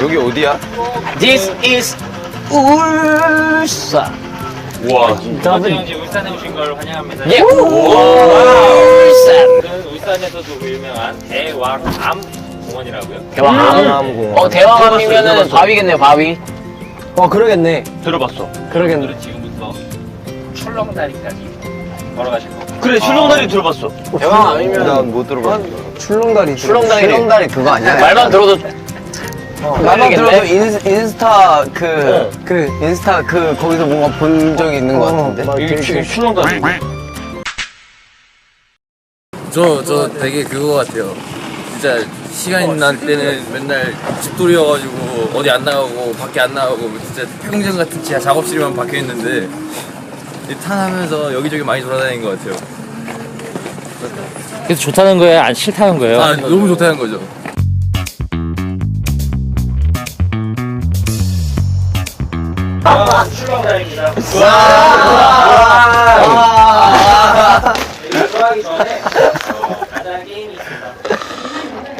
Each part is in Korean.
여기 어디야? This is 울산. 우와. 더블. 울산에 오신 걸 환영합니다. 예. 울산. 그 울산에서도 유명한 대왕암 공원이라고요. 대왕암. 대왕암공원. 어 대왕암이면은. 바위겠네요 바위. 어 그러겠네. 들어봤어. 그러겠네. 지금부터 출렁다리까지 걸어가실 거고. 그래 출렁다리 들어봤어. 대왕암이면 난못 들어봤어. 출렁다리. 출렁다리래. 출렁다리 그거 아니야? 말만 들어도 나만 들어도. 인, 인스타 그, 그 인스타 그 거기서 뭔가 본 적이 있는 것 같은데. 이게 출- 출렁다리. 저, 저 되게 그거 같아요. 진짜 시간 날 때는 맨날 집돌이여가지고 어디 안 나가고 밖에 안 나가고 진짜 평생 같은 지하 작업실에만 박혀 있는데 이 탄하면서 여기저기 많이 돌아다니는 것 같아요. 그래서 좋다는 거예요? 안 싫다는 거예요? 아, 너무 좋다는 거죠. 출렁다리입니다. 들어가기 전에 어, 간단한 게임이 있습니다.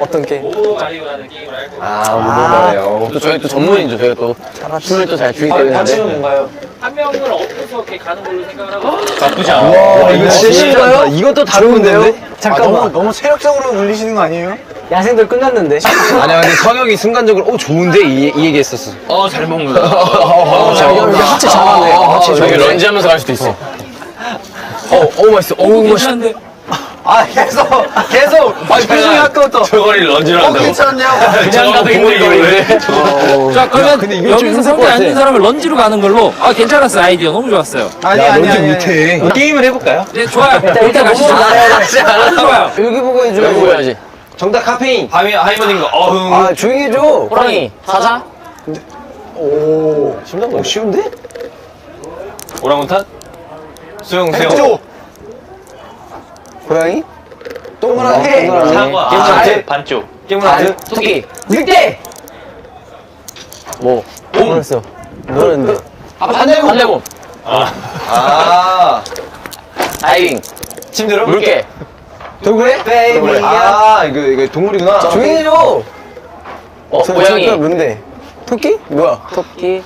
어떤 게임? 마리오라는 게임을 알고 아, 또 저희 또 전문이죠 저희가 또 춤을 또 잘 추기 때문에. 한 명을 엎어서 이렇게 가는 걸로 생각을 하고 나쁘지 않아. 와, 이거 진짜요? 이것도 다른데요? 잠깐만. 너무, 너무 체력적으로 눌리시는 거 아니에요? 야생들 끝났는데. 아니야, 근데 성혁이 순간적으로, 어, 좋은데? 이, 이 얘기 했었어. 어 잘 먹는다. 어, 잘 여기 먹는다. 하체 잘하네. 어, 하체 저기 좋은데? 런지 하면서 갈 수도 있어. 어, 어, 맛있어. 어우, 맛있어. 아, 계속, 계속. 아, 표정이 아까부터. 저거리 런지를 어, 괜찮냐고. 그냥 가도 힘들게. 자 그러면 근데 이거 좀 여기서 힘들 상대 것안 되는 같아. 사람을 런지로 가는 걸로 아 괜찮았어 아이디어 너무 좋았어요 아니, 야, 아니, 런지 아니, 못해. 게임을 해볼까요? 네 좋아요 일단 가시죠 좋아요 여기 보고 해줘. 여기 보여야지. 정답 카페인. 하이, 하이머닝 거, 어흥. 아 조용히 해줘. 호랑이 사자. 심장 어, 쉬운데? 오랑우탄? 수영, 수영. 백조. 고양이? 동그랗게. 동그랗게. 사과. 괜찮대. 반쪽. 깨물하트. 토끼. 늑대. 뭐. 모르겠어. 모르는데. 아 반대고. 반대고. 아. 다이빙. 침대로? 물개. 돌고래? 베이비. 아, 이거, 이거 동물이구나. 조용히 해줘. 어 고양이. 뭔데? 토끼? 뭐야? 토끼.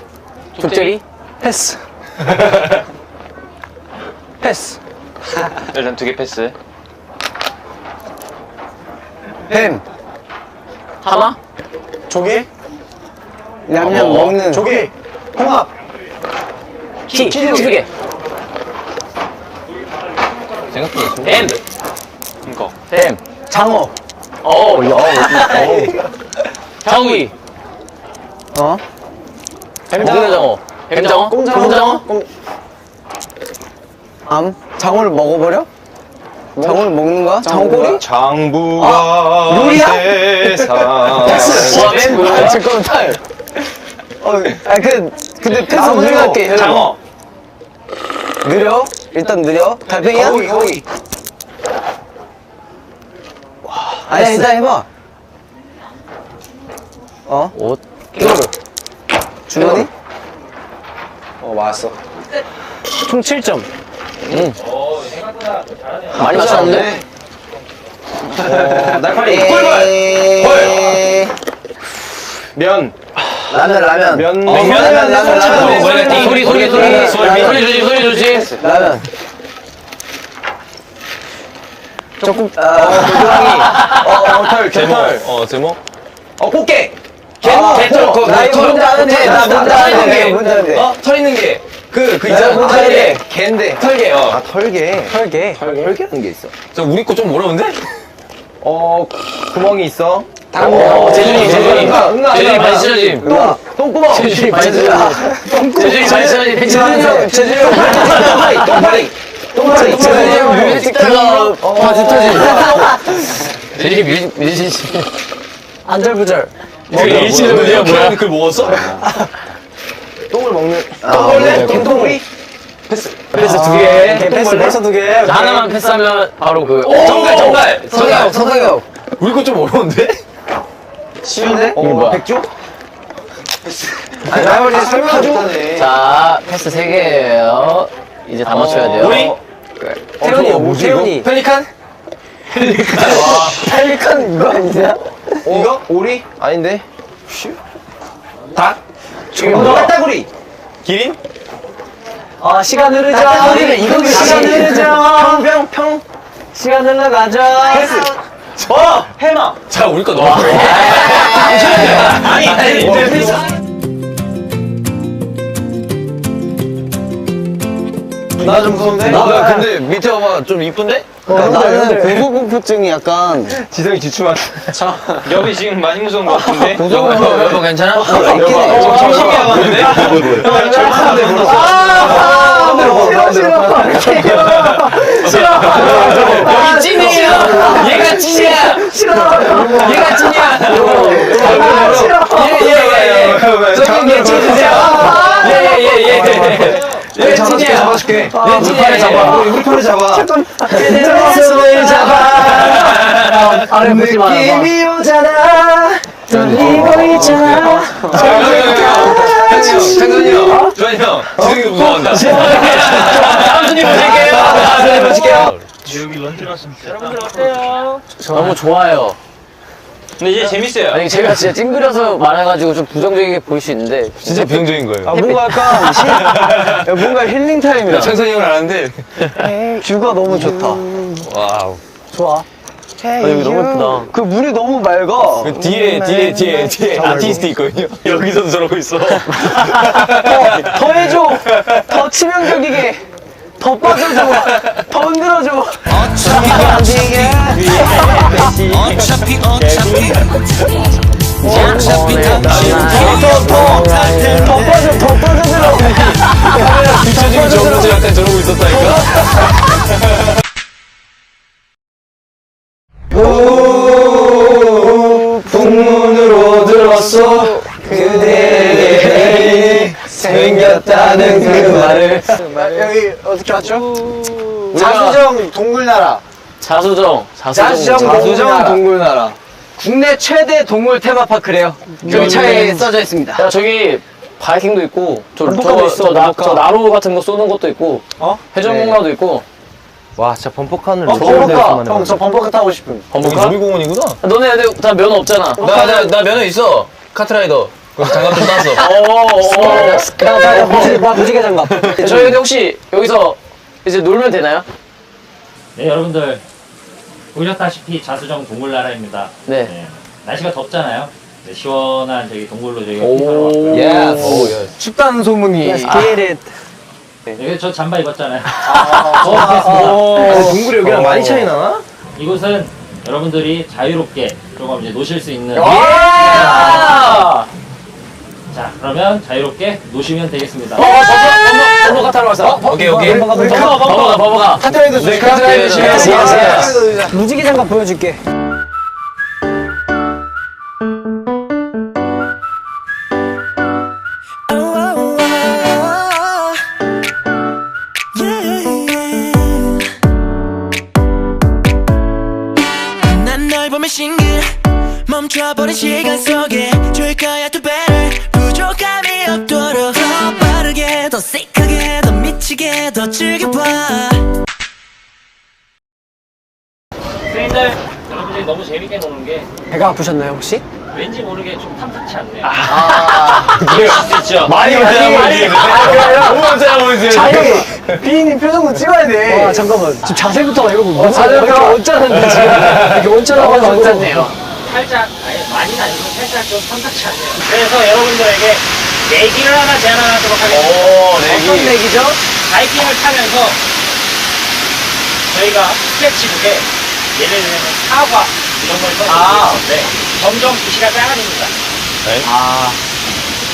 족제리. 패스. 패스. 일단 두 개 패스. 뱀. 하마. 조개. 냠냠 어. 먹는. 조개. 홍합. 키. 키즈개. 생각보다. 뱀. 뱀. 장어. 어, 야. 장우이. 어? 뱀장어. 뱀장어. 꼼장어. 꼼. 암? 장어를 먹어버려? 장어를 먹는 거야? 장어꼬리? 장부가 요리야? 세상. 와, 뱀 뭐야? 아, 잠깐만 탈. 어, 아, 그, 근데 패스. 우리가 할게. 장어. 느려? 일단 느려? 달팽이야? 거기, 거기. 아니, 일단 해봐. 어? 옷. 끼로르. 주머니? 어, 맞았어. 총 7점. 많이 맞췄는데? 어, 날파리. 꿀벌! 헐. 면. 라면, 라면. 면. 어. 라면, 라면, 라면. 소리, 소리, 소리, 소리. 소리 소리. 라면. 조금, 아, 고양이. 어, 어, 털, 개털. 어, 제목. 어, 꽃게. 개, 아, 개털. 어, 그, 나 이거 털. 뭔지 아는데, 나 뭔지 털 아는데, 있는 게. 뭔지 아는데. 어, 털 있는 게. 그, 그나 있잖아. 뭔지 털개. 아는데. 개인데. 털개, 어. 아, 털개. 털개. 털개라는 게 있어. 저 우리 거 좀 어려운데? 어, 구멍이 있어. 어, 재준이, 재준이. 응아, 응아, 재준이 응아. 찢어짐. 똥, 똥구멍. 재준이 바지 찢어짐. 재준이 바지 찢어짐. 재준이 형, 재준이 형. 똥파리, 똥파리. 재준이 형 뮤직 찍다가 바지 터진. 재준이 뮤직, 뮤직. 안절부절. 일시는 문제가 뭐야? 그 먹었어? 똥을 먹는. 똥벌레? 똥똥이? 패스 두 개. 패스, 패스 두 개. 자, 하나만 패스하면 바로 그. 정갈, 정갈. 서상혁, 서상혁. 우리 거 좀 어려운데? 쉬운데? 어, 뭐야? 백조? 아니, 라이벌이 설명해줘. 자, 패스 세 개예요. 이제 다 맞춰야 돼요. 우리? 태연이, 어, 뭐지. 이거? 펠리칸? 펠리칸 이거 아니냐? 이거? 오리? 아닌데? 닭? 뭐? 까따구리. 기린? 아 시간 흐르자 이거 시간 흐르자 평평 평. 시간 흘러가자 어 해마. 자 우리 거 너무 아니 아니. 나 좀 무서운데? 나 근데 밑에 봐봐 좀 이쁜데? 나는 고소공포증이 약간 지성이 지추만. 여비 지금 많이 무서운 것 같은데. 여보 여보 괜찮아? 있긴 해. 정신이 나갔는데? 절판한데 여기 찐이에요. 얘가 찐이야. 얘가 찐이야. 예예예. 저기 얘 찐이세요. 예예예. 얘 찐이야. 잡아줄게. 얘 찐이야. 잡아. 우리 편을 잡아. 손을 잡아 아래 보지 마라 느낌이 오잖아. 떨리고 있잖아 형. 조한이 형. 지성이 무서워한다. 다음 순위 보실게요. 다음 순위 보실게요. 여러분들 어때요? 너무 좋아요 근데 이제 재밌어요. 아니 제가 진짜 찡그려서 말해가지고 좀 부정적이게 보일 수 있는데 진짜 부정적인 거예요. 아 뭔가 약간 힐, 야, 뭔가 힐링 타임이야. 창선이 형을 아는데. 뷰가 너무 좋다. 와우. 좋아. 아, 여기 너무 예쁘다 그 물이 너무 맑아. 그 뒤에 뒤에 뒤에 뒤에 아티스트 있거든요. 여기서도 저러고 있어. 더 해줘. 더 치명적이게. 더 빠져줘. 더 흔들어줘. 더 빠져, 더 빠져들어. 비춰지고 저러고 약간 저러고 있었다니까. 풍문으로 들었어. 그대에게 생겼다는 그 말을. 여기 어떻게 왔죠? 자수정 동굴나라. 자수정 자수정 자수정 동굴나라. 국내 최대 동물 테마파크래요 여기 차에 써져 있습니다 야 저기 바이킹도 있고 저, 저, 있어, 저, 나. 저 나루 같은 거 쏘는 것도 있고 어? 해전목마도 있고 와 진짜 범퍼카는 어, 범퍼카. 형, 저 범퍼카 타고 싶음. 범퍼카? 놀이공원이구나. 아, 너네 다 면허 없잖아 나 나 나 면허 있어. 카트라이더. 거기서 장갑 좀 땄어. 어어 나, 나, 무지, 나 무지개 장갑. 저희 근데 혹시 여기서 이제 놀면 되나요? 네 여러분들 보셨다시피 자수정 동굴나라입니다. 네. 네, 날씨가 덥잖아요. 네, 시원한 저기 동굴로 저희가 오. 피서로 왔고요. 오, 야. 춥다는 소문이 Let's get it. 네, 저 잠바 입었잖아요. 아, 동굴이 여기랑 많이 차이 나나? 이곳은 여러분들이 자유롭게 조금 이제 노실 수 있는 자 그러면 자유롭게 노시면 되겠습니다. 어, 범퍼, 범퍼, 범퍼카 타러 왔어. 오케이 오케이. 범퍼가, 범퍼가, 범퍼가. 카트라이더 네, 카트라이더 예스. 무지개 장갑 보여줄게. 멈춰버린 시간 아프셨나요 혹시? 왠지 모르게 좀 탐탁치 않네요. 그래요. 있죠. 많이 오잖아 보이지. 너무 오잖아 보이지. 비인님 표정도 찍어야 돼. 아 잠깐만 지금 자세부터 이거 뭐 자세부터. 이렇게 원짜는데 지금 이렇게 원짜라고 하면 원짜네요 살짝 아니 많이는 아니고 살짝 좀 탐탁치 않네요. 그래서 여러분들에게 내기를 하나 제안하도록 하겠습니다. 오, 어떤 내기. 내기죠? 바이킹을 타면서 저희가 스케치북에 예를 들면 사과 이런 걸 써서 아. 점점 글씨가 작아집니다. 네?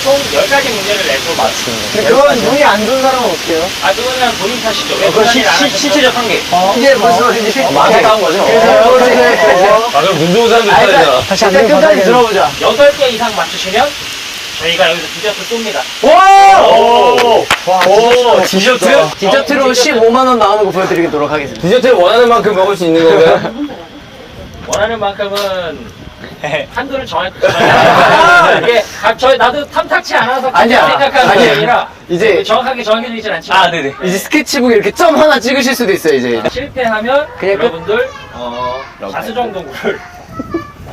총 10가지 문제를 내고 맞추는 근데 그건 눈이 안 좋은 사람은 어때요? 아, 그거는 본인 탓이죠. 왜 그건 안 하셨어요? 시체적 한계. 이게 벌써 이제 많이 까운 거죠. 아 그럼 눈 좋은 사람들 타야잖아. 다시 안 되면 끝까지 들어보자 8개 이상 맞추시면 저희가 여기서 디저트 쏩니다. 오, 오, 디저트? 디저트로 15만 원 나오는 거 보여드리도록 하겠습니다 디저트 원하는 만큼 먹을 수 있는 건가요? 원하는 만큼은 한도를 정할 거예요. 이게 각 저희 나도 탐탁치 않아서 아니야. 생각하는 게 아니야. 아니라 이제 정확하게 정해져 않지만 아, 네네. 이제 스케치북에 이렇게 점 하나 찍으실 수도 있어요 이제 실패하면 그냥 끝? 여러분들 어, 자수정 동굴을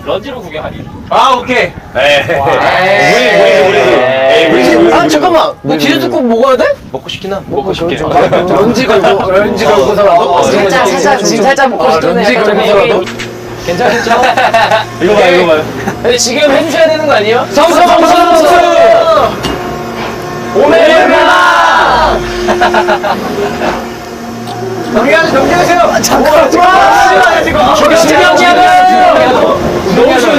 런지로 구경하기. 아, 오케이. 네. 에이. 우리, 우리, 우리. 아 잠깐만. 뭐 디저트 꼭 먹어야 돼? 먹고 싶긴 한. 먹고 싶게. 런지 걸고 런지 걸고서라도. 살짝 살짝 지금 살짝 먹고 싶네. 런지 걸고서라도. 괜찮겠죠? 이거 봐요, 이거 봐요. 근데 지금 해주셔야 되는 거 아니에요? 성수 성수 성수. 오메르마! 넘겨가세요 넘겨가세요. 잠깐만. 저기 신명이야! 너무 쉬운데? 잠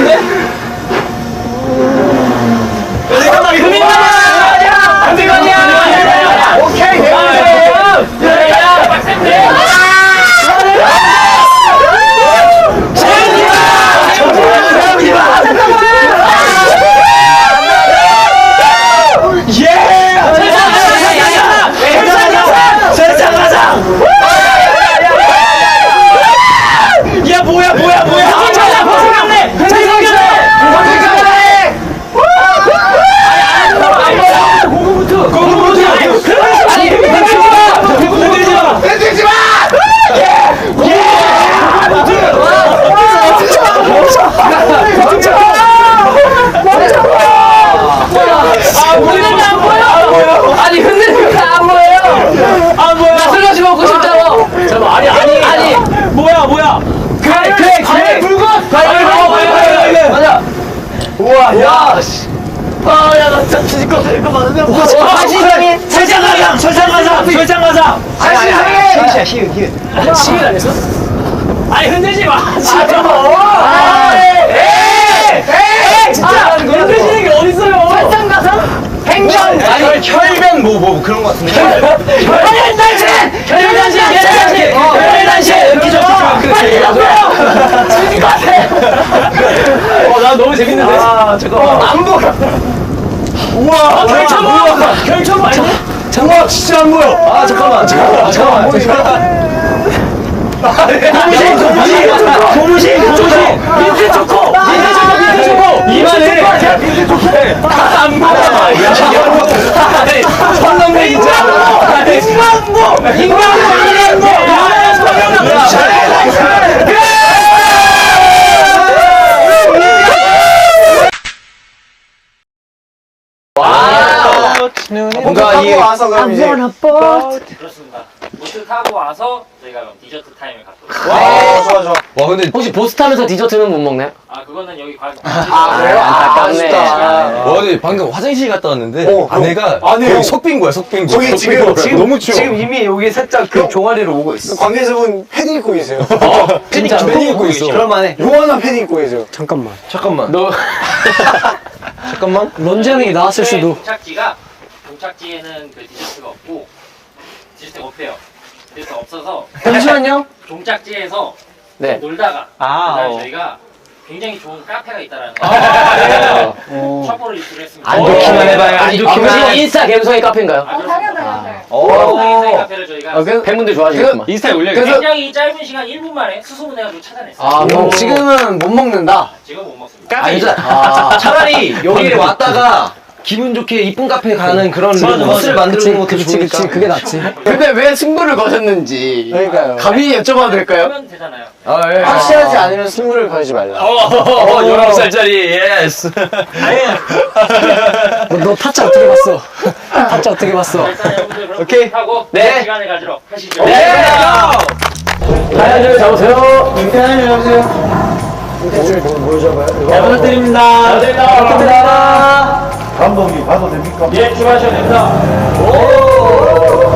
Woo! 그런 거 같은데. 혈단신! 혈단신! 혈단신! 혈단신! 이렇게 좀 빨리 가세요! 지금 가세요! 어, 나 너무 재밌는데? 아, 잠깐만. 안 보여. 우와, 결정부! 결정부 아니야? 우와, 진짜 안 보여. 아 잠깐만 잠깐만 잠깐만. 고무신, 고무신, 고무신, 고무신. 민트 초코! 민트 초코! 민트 초코! 이만해. 안 보여! 성남대 있자. 인광보! 인광보! 뭔가 이 와서 그럼 이제. 그렇습니다. 보트 타고 와서 저희가 그럼 디저트 타임을 갖도록 와 좋아 좋아. 와 근데 혹시 보스 타면서 디저트는 못 먹나요? 아, 그거는 여기 관. 아 그래요? 안타깝네. 와 근데 방금 화장실 갔다 왔는데 어, 아내가 아니, 거의 석빈 거야 석빈 거 거기 지금 지금 너무 추워 지금 이미 여기 살짝 그 종아리로 오고 있어. 관계자분 패딩 입고 계세요. 패딩 패딩 입고 있어 그럴만해. 요만한 패딩 입고 계세요. 잠깐만. 잠깐만 너 잠깐만 런지 형이 나왔을 네, 종착지가 종착지에는 그 디저트가 없고 디저트가 없대요. 디저트 없어서 잠시만요. 종착지에서 네. 놀다가 아, 그다음에 어. 저희가 굉장히 좋은 카페가 있다라는 거. 아, 첩보를 입수를 했습니다. 안 좋기만 해봐요, 안 아, 좋기만. 인스타 갬성의 카페인가요? 아, 그렇습니다. 오. 인사이 카페를 저희가 아, 그 팬분들 좋아하시겠구만. 인스타에 올려. 굉장히 짧은 시간 1분 만에 수소문 해가지고 찾아냈어요. 아, 그럼 지금은 못 먹는다. 지금 못 먹습니다. 아니, 아, 차라리 여기를 왔다가 기분 좋게 이쁜 카페 가는 그런 코스를 만들어주는 것도 좋으니까. 그게 낫지. 근데 왜 승부를 거셨는지. 그러니까요. 감히 여쭤봐도 될까요? 하면 되잖아요. 아, 예. 확실하지 않으면 승부를 걸지 말라. 어, 19살짜리, 예스. 너, 너 타짜 어떻게 봤어? 타짜 어떻게 봤어? 자, 일단 여러분들 그럼 오케이. 하고 네. 시간을 가지러 가시죠. 다현줄 잡으세요. 해주세요. 인테리어 뭐 잡아요? 잘 부탁드립니다. 감사합니다. 감독님 봐도 됩니까? 예, 출발하셔도 됩니다.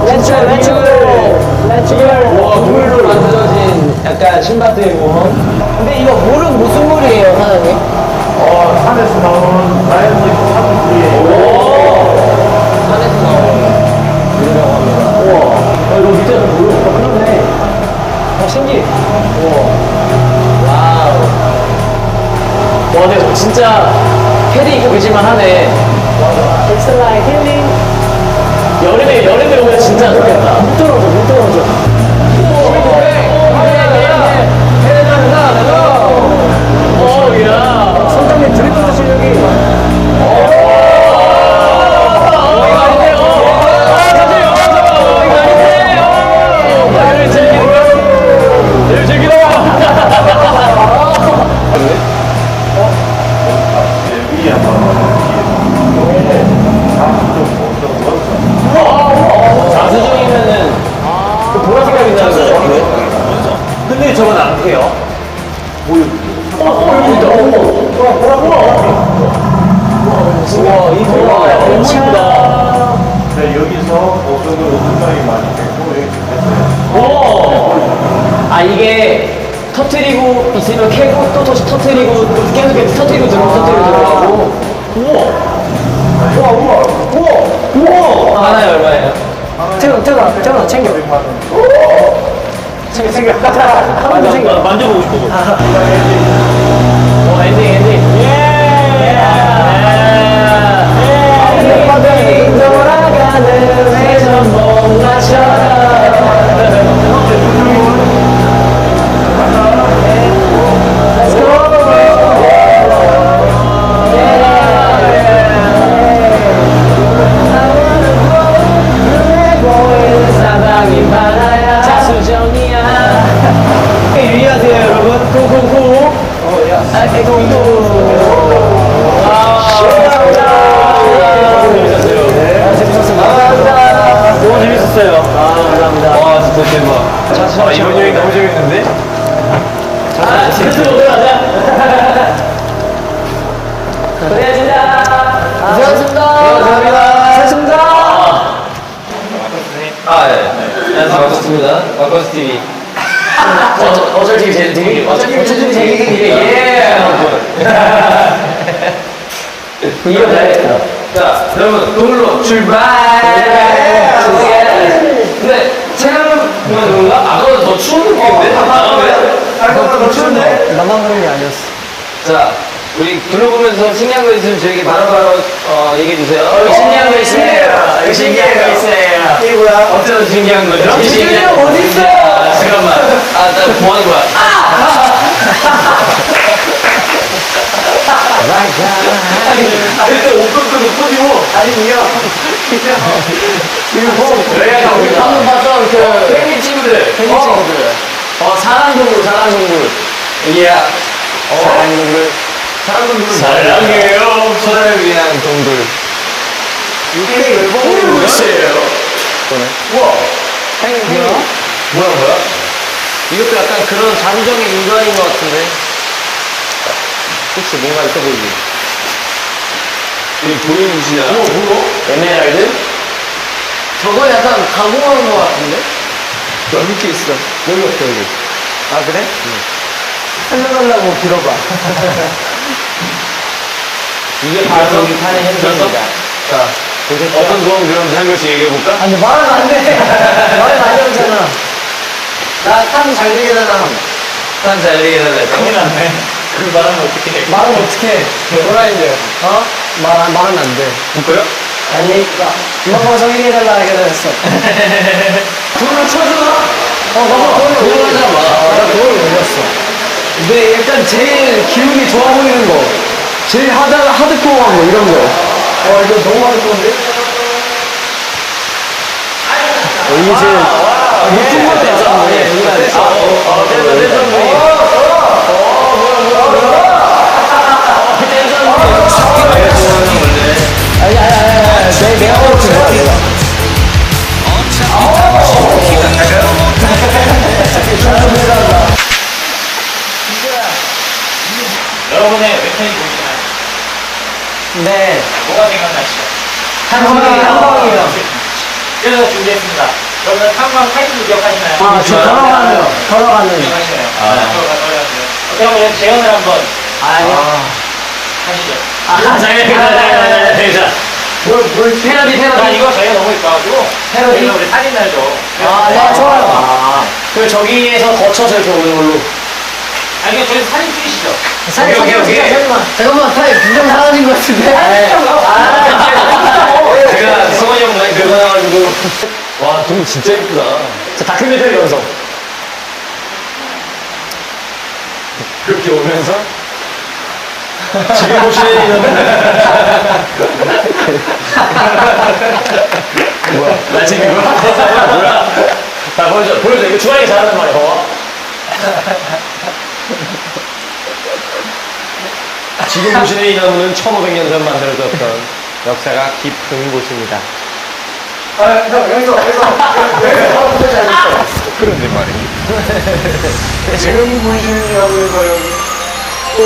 렌츠 렌츠 렌츠 와, 물로 만들어진 약간 신바트의 모험. 근데 이거 물은 무슨 물이에요, 사장님? 어, 산에서 나오는 자연스럽게 사람들이에요. 산에서 나오는 물이라고 합니다. 우와. 어, 이거 밑에는 물. 어, 그러네. 어, 신기해. 우와. 와우. 와, 근데 저 진짜 패딩 입고 계실만 하네. Like healing. 여름에, 여름에 오면 진짜 좋겠다. 물 떨어져, 물 떨어져. 근데 저건 안 돼요. 뭐요? 어, 우와, 이 대박이야. 너무 이쁘다. 네, 여기서 어쩌면 오픈감이 많이 됐고, 여기 됐어요. 오! 아, 이게 터트리고 있으면 캐고 또 다시 터트리고 또 계속 계속 터트리고 들어가고 터트리고 들어가고. 우와! 우와, 우와! 우와! 우와! 하나에 얼마예요? 태훈아, 태훈아, 태훈아, 챙겨. 100만 원. 겨, 챙겨. 맞아, 챙겨. 만져보고 싶어. 어, 엔딩, 엔딩. 예! 예! 돌아가는 회 안녕하세요. 반갑습니다. 반갑스 TV. 어, 어쩔 TV 제일 TV. 어쩔 TV 제일 TV. 예. 이거 잘했다. 자, 여러분, 동물로 출발! 근데, 생각해보면 그런가? 아까보다 더 추운 느낌인데? 아까보다 더 추운데? 나만 그런 게 아니었어. 자, 우리 둘러보면서 신기한 거 있으면 저에게 바로바로 어, 얘기해 주세요. 신기한 거 있어요. 여기 신기한 거 있어요. 이게 뭐야? 어떤 신기한 거죠? 신기한 거 어디 있어? 아, 잠깐만. 아, 나뭐 하는 거야? 아니, 근데 옷도 높아지고. 아니요. 왜? 방금 봤던 그 펭귄 친구들. 펭귄 친구들. 어, 사랑 동굴, 사랑 동굴. 이야. 사랑 동굴. 사랑동굴 사랑해요. 서로를 위한 동굴. 이게 왜 보는 글쎄요. 우와. 펭귄. 뭐야, 뭐야? 이것도 약간 그런 자주적인 인간인 것 같은데. 그치, 뭔가 있어 보이지. 이 보이는 짓이야. 뭐, 뭐? 에메랄드? 저거 약간 가공한 것 같은데? 여기 게 있어. 여기 없어, 여기. 아, 그래? 응. 살려달라고 빌어봐. 이게 바로 여기 파는 현장입니다. 자, 어떤 소원 들었는지 한 명씩 얘기해볼까? 아니, 말은 안 돼. 말은 안 되잖아. 나탐잘 되게잖아. 딴잘 얘기해달래. 큰일 났네. 그 말하면 어떻게 해? 말은 어떻게 해? 뭐라인데? 어? 말, 안- 말은 안 돼. 볼까요? 아니, 방송 1위 해달라 하게 됐어. 돈을 쳐주나? 어, 나도 돈을 나 돈을 올렸어. 근데 약간 제일 기분이 좋아 보이는 거. 제일 하드, 하드코어한 거, 이런 거. 어, 이거 너무 하드코어인데? 어, 이게 제일. 아, 높은 거 됐어. 아, 예, 여기가 됐어. 어, 됐어, 됐어. 아니, 아니, 아니, 아니, 내, 내가 뭐야, 내가. 탐방 타이틀 기억하시나요? 아, 저 걸어가는, 걸어가는. 기억하시나요? 아. 그러면 재현을 한번 아니. 하시죠. 아, 잠깐, 잠깐, 잠깐, 잠깐. 뭘, 뭘, 패러디, 나 패러디. 이거 저희가 너무 이뻐가지고 패러디? 저희가 우리 사진 날도 아, 네, 좋아요. 아, 그 저기에서 거쳐서 이렇게 오는 걸로. 아니 이거 저희 사진 찍으시죠. 사진, 오케이, 사진, 오케이. 사진, 잠깐만. 잠깐만, 타임 분명 사라진 것 같은데? 아, 제가 성원이 형 긁어놔가지고. 와, 동 진짜 예쁘다. 자, 다큐멘터리 영상. 그렇게 오면서. 지금 보시는 뭐야? 나 지금 이거? 뭐야? 자, 보여줘, 보여줘. 이거 주환이 잘하는 말이야, 봐봐. 지금 보시는 이 나무는 1500년 전 만들어졌던 역사가 깊은 곳입니다. 아, 형 여기서 여기서 그런데 말이에요. 지금 보시는 나무는 과연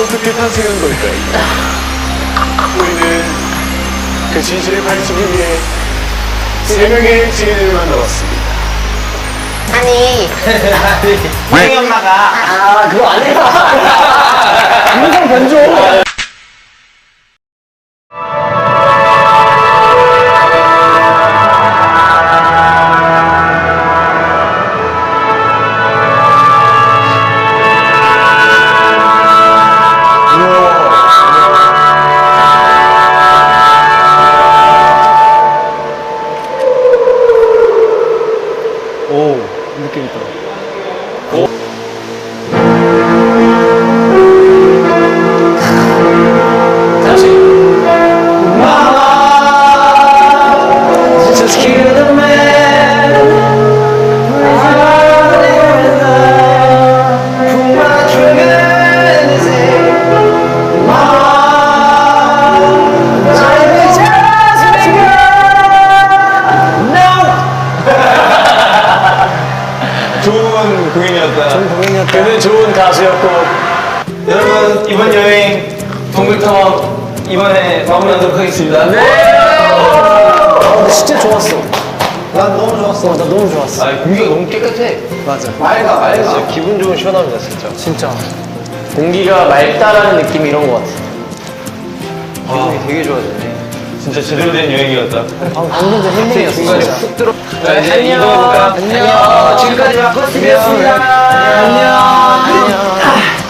어떻게 탄생한 걸까요? 우리는 그 진실을 밝히기 위해 세 명의 지인을 만나봤습니다. 아니 우리 엄마가 아, 그거 안 해봐. 동영상 변조. 공연이었다. 좋은 공연이었다. 그는 좋은 가수였고 여러분 이번 여행 동굴터 이번에 마무리하도록 하겠습니다 네 근데 진짜 좋았어. 난 너무 좋았어. 나 너무 좋았어. 아 공기가 너무 깨끗해. 맞아. 맑아 맑아. 기분 좋은 시원함이다 진짜. 진짜. 공기가 맑다라는 느낌이 이런 것 같아. 기분이 되게 좋아졌네. 진짜 제대로 된 여행이었다. 방금 전 힐링이었어. 중간에. 훅 들어. 안녕 안녕 지금까지 마커스였습니다 안녕 안녕